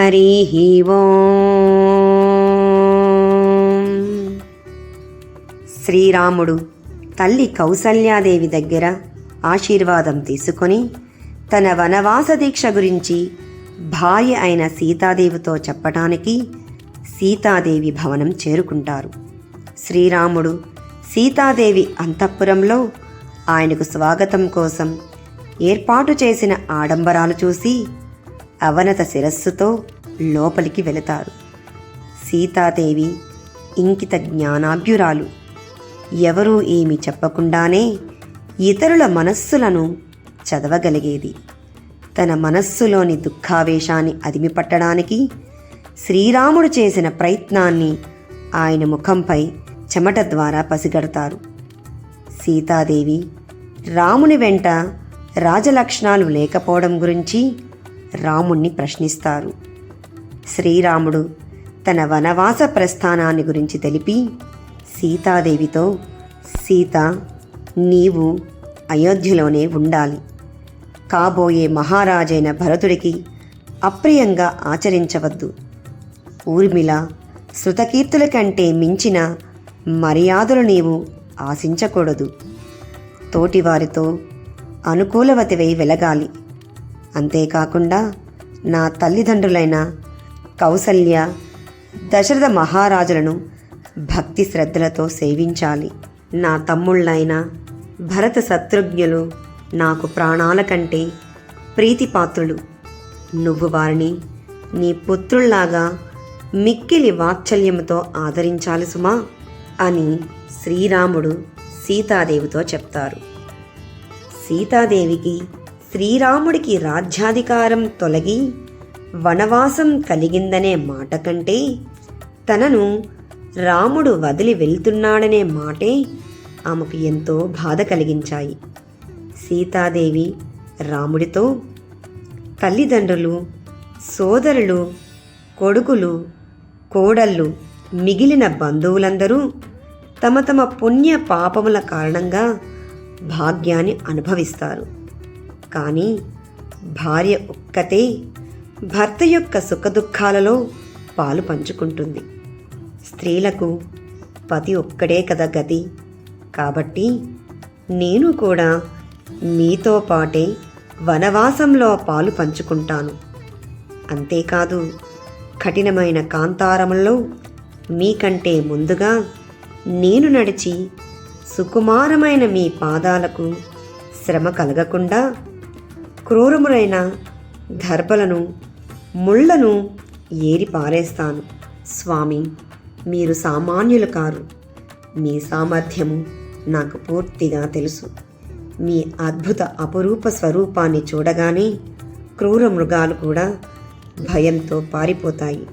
హరి ఓం. శ్రీరాముడు తల్లి కౌసల్యాదేవి దగ్గర ఆశీర్వాదం తీసుకొని తన వనవాస దీక్ష గురించి భార్య అయిన సీతాదేవితో చెప్పటానికి సీతాదేవి భవనం చేరుకుంటారు. శ్రీరాముడు సీతాదేవి అంతఃపురంలో ఆయనకు స్వాగతం కోసం ఏర్పాటు చేసిన ఆడంబరాలు చూసి అవనత శిరస్సుతో లోపలికి వెళతారు సీతాదేవి ఇంకిత జ్ఞానాభ్యురాలు. ఎవరూ ఏమి చెప్పకుండానే ఇతరుల మనస్సులను చదవగలిగేది. తన మనస్సులోని దుఃఖావేశాన్ని అదిమిపట్టడానికి శ్రీరాముడు చేసిన ప్రయత్నాన్ని ఆయన ముఖంపై చెమట ద్వారా పసిగడతారు. సీతాదేవి రాముని వెంట రాజలక్షణాలు లేకపోవడం గురించి రాముణ్ణి ప్రశ్నిస్తారు. శ్రీరాముడు తన వనవాస ప్రస్థానాన్ని గురించి తెలిపి సీతాదేవితో సీత నీవు అయోధ్యలోనే ఉండాలి. కాబోయే మహారాజైన భరతుడికి అప్రియంగా ఆచరించవద్దు. ఊర్మిళ శృతకీర్తుల కంటే మించిన మర్యాదలు నీవు ఆశించకూడదు. తోటివారితో అనుకూలవతివై వెలగాలి. అంతేకాకుండా నా తల్లిదండ్రులైన కౌసల్య దశరథ మహారాజులను భక్తి శ్రద్ధలతో సేవించాలి. నా తమ్ముళ్ళైన భరత శత్రుఘ్నులు నాకు ప్రాణాల కంటే ప్రీతిపాత్రులు. నువ్వు వారిని నీ పుత్రుల్లాగా మిక్కిలి వాత్సల్యముతో ఆదరించాలి సుమా అని శ్రీరాముడు సీతాదేవితో చెప్తారు. సీతాదేవికి శ్రీరాముడికి రాజ్యాధికారం తొలగి వనవాసం కలిగిందనే మాట కంటే తనను రాముడు వదిలి వెళ్తున్నాడనే మాటే ఆమెకు ఎంతో బాధ కలిగించాయి. సీతాదేవి రాముడితో తల్లిదండ్రులు సోదరులు కొడుకులు కోడళ్ళు మిగిలిన బంధువులందరూ తమ తమ పుణ్య పాపముల కారణంగా భాగ్యాన్ని అనుభవిస్తారు. కానీ భార్య ఒక్కతే భర్త యొక్క సుఖదుఖాలలో పాలు పంచుకుంటుంది. స్త్రీలకు పతి ఒక్కడే కదా గతి. కాబట్టి నేను కూడా మీతో పాటే వనవాసంలో పాలు పంచుకుంటాను. అంతేకాదు కఠినమైన కాంతారములో మీకంటే ముందుగా నేను నడిచి సుకుమారమైన మీ పాదాలకు శ్రమ కలగకుండా క్రూరములైన దర్భలను ముళ్ళను ఏరి పారేస్తాను. స్వామి మీరు సామాన్యులు కారు. మీ సామర్థ్యము నాకు పూర్తిగా తెలుసు. మీ అద్భుత అపురూప స్వరూపాన్ని చూడగానే క్రూర మృగాలు కూడా భయంతో పారిపోతాయి.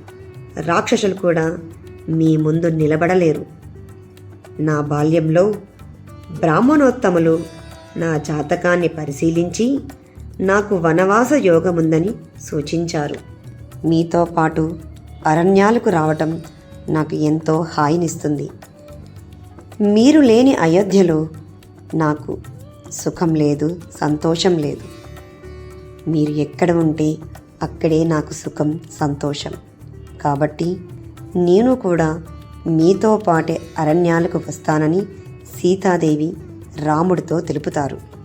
రాక్షసులు కూడా మీ ముందు నిలబడలేరు. నా బాల్యంలో బ్రాహ్మణోత్తములు నా జాతకాన్ని పరిశీలించి నాకు వనవాస యోగముందని సూచించారు. మీతో పాటు అరణ్యాలకు రావటం నాకు ఎంతో హాయినిస్తుంది. మీరు లేని అయోధ్యలో నాకు సుఖం లేదు సంతోషం లేదు. మీరు ఎక్కడ ఉంటే అక్కడే నాకు సుఖం సంతోషం. కాబట్టి నేను కూడా మీతో పాటే అరణ్యాలకు వస్తానని సీతాదేవి రాముడితో తెలుపుతారు.